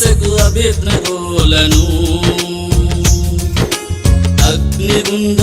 దిశకు అభిప్రోలను అగ్నిగుండ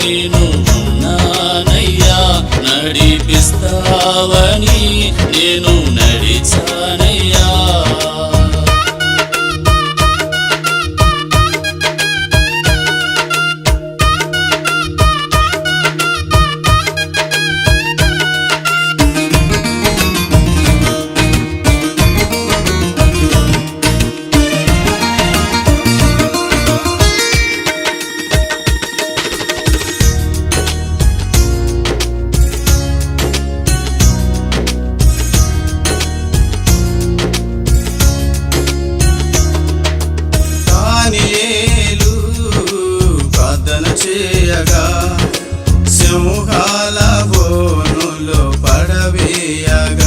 Ven సమూహాల బోనులు పడవేయగా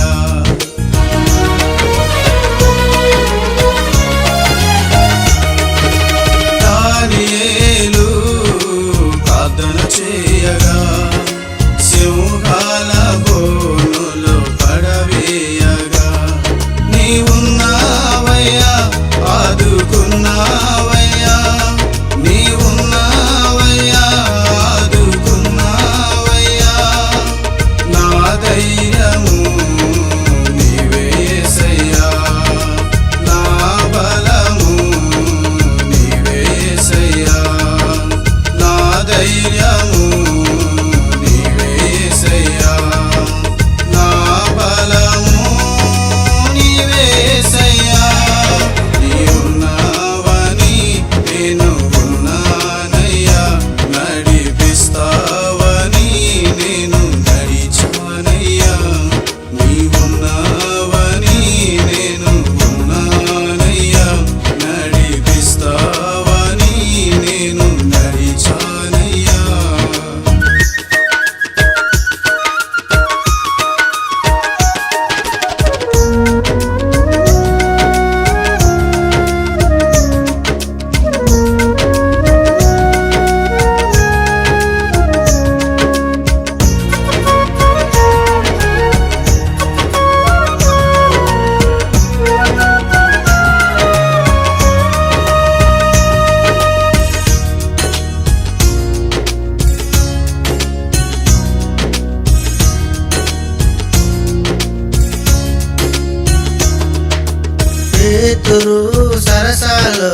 పేతురు సరసాలు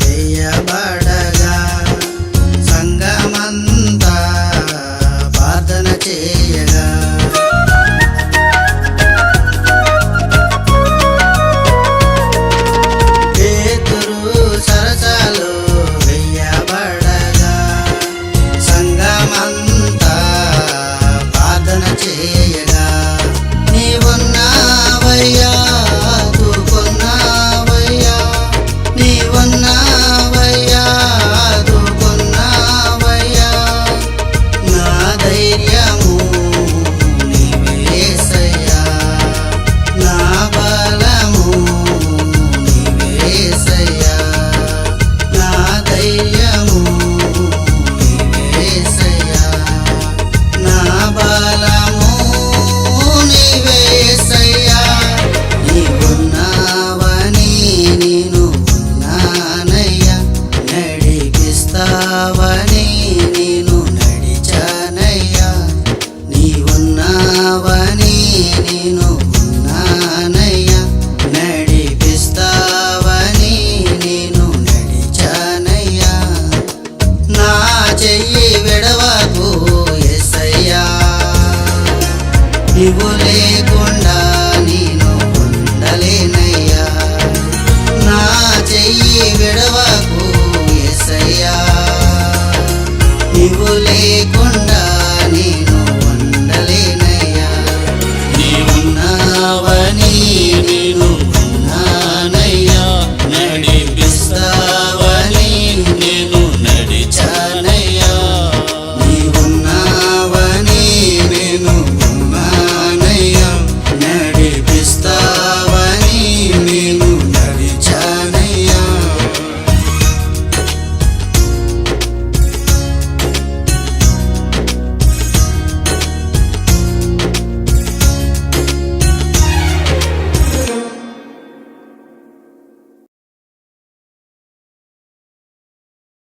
వెయ్యబడ